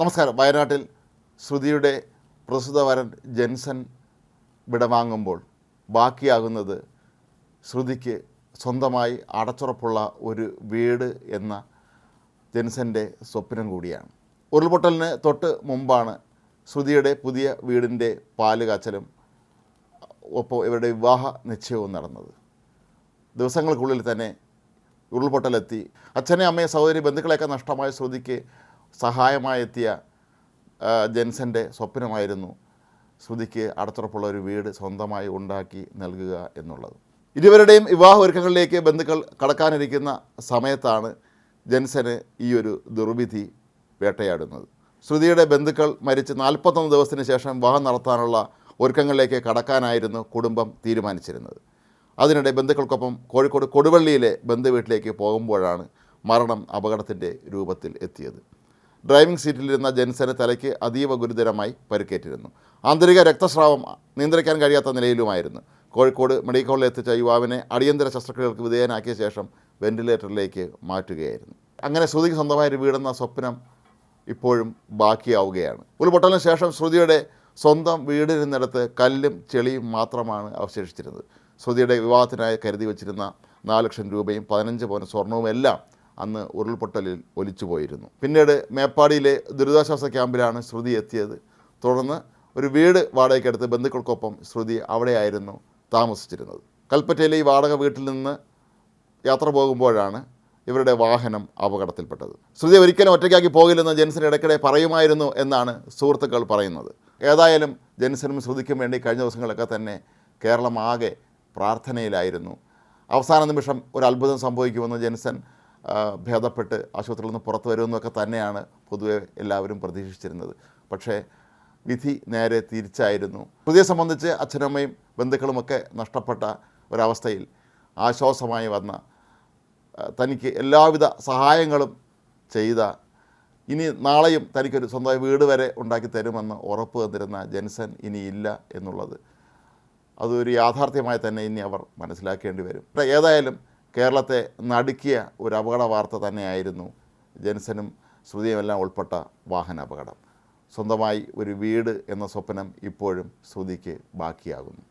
നമസ്കാരം. വയനാട്ടിൽ ശ്രുതിയുടെ പ്രസ്തുത വരൻ ജെൻസൺ വിടവാങ്ങുമ്പോൾ ബാക്കിയാകുന്നത് ശ്രുതിക്ക് സ്വന്തമായി അടച്ചുറപ്പുള്ള ഒരു വീട് എന്ന ജെൻസന്റെ സ്വപ്നം കൂടിയാണ്. ഉരുൾപൊട്ടലിന് തൊട്ട് മുമ്പാണ് ശ്രുതിയുടെ പുതിയ വീടിന്റെ പാൽ കാച്ചലും ഒപ്പം ഇവരുടെ വിവാഹ നിശ്ചയവും നടന്നത്. ദിവസങ്ങൾക്കുള്ളിൽ തന്നെ ഉരുൾപൊട്ടലെത്തി. അച്ഛനെ അമ്മയെ സഹോദരി ബന്ധുക്കളെയൊക്കെ നഷ്ടമായ ശ്രുതിക്ക് സഹായമായി എത്തിയ ആ, ജെൻസന്റെ സ്വപ്നമായിരുന്നു ശ്രുതിക്ക് അടുത്തുറപ്പുള്ള ഒരു വീട് സ്വന്തമായി ഉണ്ടാക്കി നൽകുക എന്നുള്ളത്. ഇരുവരുടെയും വിവാഹ ഒരുക്കങ്ങളിലേക്ക് ബന്ധുക്കൾ കടക്കാനിരിക്കുന്ന സമയത്താണ് ജെൻസന് ഈ ഒരു ദുർവിധി വേട്ടയാടുന്നത്. ശ്രുതിയുടെ ബന്ധുക്കൾ മരിച്ച് നാൽപ്പത്തൊന്ന് ദിവസത്തിന് ശേഷം വിവാഹം നടത്താനുള്ള ഒരുക്കങ്ങളിലേക്ക് കടക്കാനായിരുന്നു കുടുംബം തീരുമാനിച്ചിരുന്നത്. അതിനിടെ ബന്ധുക്കൾക്കൊപ്പം കോഴിക്കോട് കൊടുവള്ളിയിലെ ബന്ധുവീട്ടിലേക്ക് പോകുമ്പോഴാണ് മരണം അപകടത്തിന്റെ രൂപത്തിൽ എത്തിയത്. ഡ്രൈവിംഗ് സീറ്റിലിരുന്ന ജെൻസന് തലയ്ക്ക് അതീവ ഗുരുതരമായി പരിക്കേറ്റിരുന്നു. ആന്തരിക രക്തസ്രാവം നിയന്ത്രിക്കാൻ കഴിയാത്ത നിലയിലുമായിരുന്നു. കോഴിക്കോട് മെഡിക്കൽ കോളേജിൽ എത്തിച്ച യുവാവിനെ അടിയന്തര ശസ്ത്രക്രിയകൾക്ക് വിധേയനാക്കിയ ശേഷം വെന്റിലേറ്ററിലേക്ക് മാറ്റുകയായിരുന്നു. അങ്ങനെ ശ്രുതിക്ക് സ്വന്തമായ ഒരു വീടെന്ന സ്വപ്നം ഇപ്പോഴും ബാക്കിയാവുകയാണ്. ഉരുൾപൊട്ടലിന് ശേഷം ശ്രുതിയുടെ സ്വന്തം വീടിരുന്നിടത്ത് കല്ലും ചെളിയും മാത്രമാണ് അവശേഷിച്ചിരുന്നത്. ശ്രുതിയുടെ വിവാഹത്തിനായി കരുതി വച്ചിരുന്ന നാല് ലക്ഷം രൂപയും പതിനഞ്ച് പവൻ സ്വർണവും എല്ലാം അന്ന് ഉരുൾപൊട്ടലിൽ ഒലിച്ചു പോയിരുന്നു. പിന്നീട് മേപ്പാടിയിലെ ദുരിതാശ്വാസ ക്യാമ്പിലാണ് ശ്രുതി എത്തിയത്. തുടർന്ന് ഒരു വീട് വാടകയ്ക്കെടുത്ത് ബന്ധുക്കൾക്കൊപ്പം ശ്രുതി അവിടെയായിരുന്നു താമസിച്ചിരുന്നത്. കൽപ്പറ്റയിലെ ഈ വാടക വീട്ടിൽ നിന്ന് യാത്ര പോകുമ്പോഴാണ് ഇവരുടെ വാഹനം അപകടത്തിൽപ്പെട്ടത്. ശ്രുതി ഒരിക്കലും ഒറ്റയ്ക്കാക്കി പോകില്ലെന്ന് ജെൻസൻ ഇടയ്ക്കിടെ പറയുമായിരുന്നു എന്നാണ് സുഹൃത്തുക്കൾ പറയുന്നത്. ഏതായാലും ജെൻസനും ശ്രുതിക്കും വേണ്ടി കഴിഞ്ഞ ദിവസങ്ങളൊക്കെ തന്നെ കേരളമാകെ പ്രാർത്ഥനയിലായിരുന്നു. അവസാന നിമിഷം ഒരു അത്ഭുതം സംഭവിക്കുമെന്ന് ജെൻസൺ ആ, ഭേദപ്പെട്ട് ആശുപത്രിയിൽ നിന്ന് പുറത്തു വരുമെന്നൊക്കെ തന്നെയാണ് പൊതുവെ എല്ലാവരും പ്രതീക്ഷിച്ചിരുന്നത്. പക്ഷേ വിധി നേരെ തിരിച്ചായിരുന്നു. പുതിയ സംബന്ധിച്ച് അച്ഛനമ്മയും ബന്ധുക്കളുമൊക്കെ നഷ്ടപ്പെട്ട ഒരവസ്ഥയിൽ ആശ്വാസമായി വന്ന തനിക്ക് എല്ലാവിധ സഹായങ്ങളും ചെയ്ത ഇനി നാളെയും തനിക്കൊരു സ്വന്തമായി വീട് വരെ ഉണ്ടാക്കി തരുമെന്ന് ഉറപ്പ് തന്നിരുന്ന ജെൻസൻ ഇനി ഇല്ല എന്നുള്ളത്. അതൊരു യാഥാർത്ഥ്യമായി തന്നെ ഇനി അവർ മനസ്സിലാക്കേണ്ടി വരും. ഏതായാലും കേരളത്തെ നടുക്കിയ ഒരു അപകട വാർത്ത തന്നെയായിരുന്നു ജെൻസനും ശ്രുതിയുമെല്ലാം ഉൾപ്പെട്ട വാഹന അപകടം സ്വന്തമായി ഒരു വീട് എന്ന സ്വപ്നം ഇപ്പോഴും ശ്രുതിക്ക് ബാക്കിയാകുന്നു.